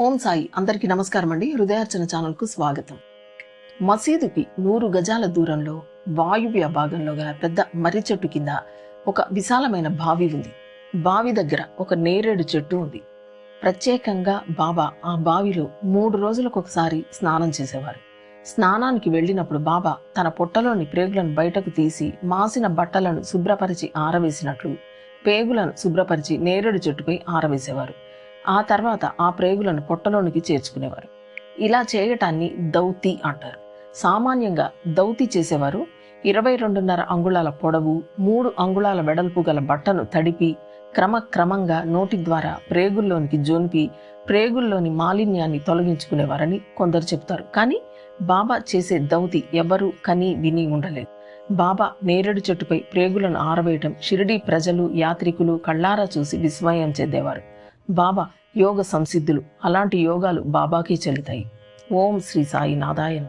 ఓం సాయి. అందరికీ నమస్కారం అండి. హృదయార్చన ఛానల్కు స్వాగతం. మసీదుకి నూరు గజాల దూరంలో వాయువ్య భాగంలో గల పెద్ద మర్రి చెట్టు కింద ఒక విశాలమైన బావి ఉంది. బావి దగ్గర ఒక నేరేడు చెట్టు ఉంది. ప్రత్యేకంగా బాబా ఆ బావిలో మూడు రోజులకు ఒకసారి స్నానం చేసేవారు. స్నానానికి వెళ్ళినప్పుడు బాబా తన పొట్టలోని ప్రేగులను బయటకు తీసి మాసిన బట్టలను శుభ్రపరిచి ఆరవేసినట్లు పేగులను శుభ్రపరిచి నేరేడు చెట్టుపై ఆరవేసేవారు. ఆ తర్వాత ఆ ప్రేగులను పొట్టలోనికి చేర్చుకునేవారు. ఇలా చేయటాన్ని దౌతి అంటారు. సామాన్యంగా దౌతి చేసేవారు ఇరవై రెండున్నర అంగుళాల పొడవు మూడు అంగుళాల వెడల్పు గల బట్టను తడిపి క్రమక్రమంగా నోటి ద్వారా ప్రేగుల్లోనికి జోన్పి ప్రేగుల్లోని మాలిన్యాన్ని తొలగించుకునేవారని కొందరు చెప్తారు. కానీ బాబా చేసే దౌతి ఎవరు కని విని ఉండలేదు. బాబా నేరేడు చెట్టుపై ప్రేగులను ఆరవేయటం షిరిడీ ప్రజలు యాత్రికులు కళ్ళారా చూసి విస్మయం చెందేవారు. బాబా యోగ సంసిద్ధులు. అలాంటి యోగాలు బాబాకి చెల్లుతాయి ఓం శ్రీ సాయి నాదాయన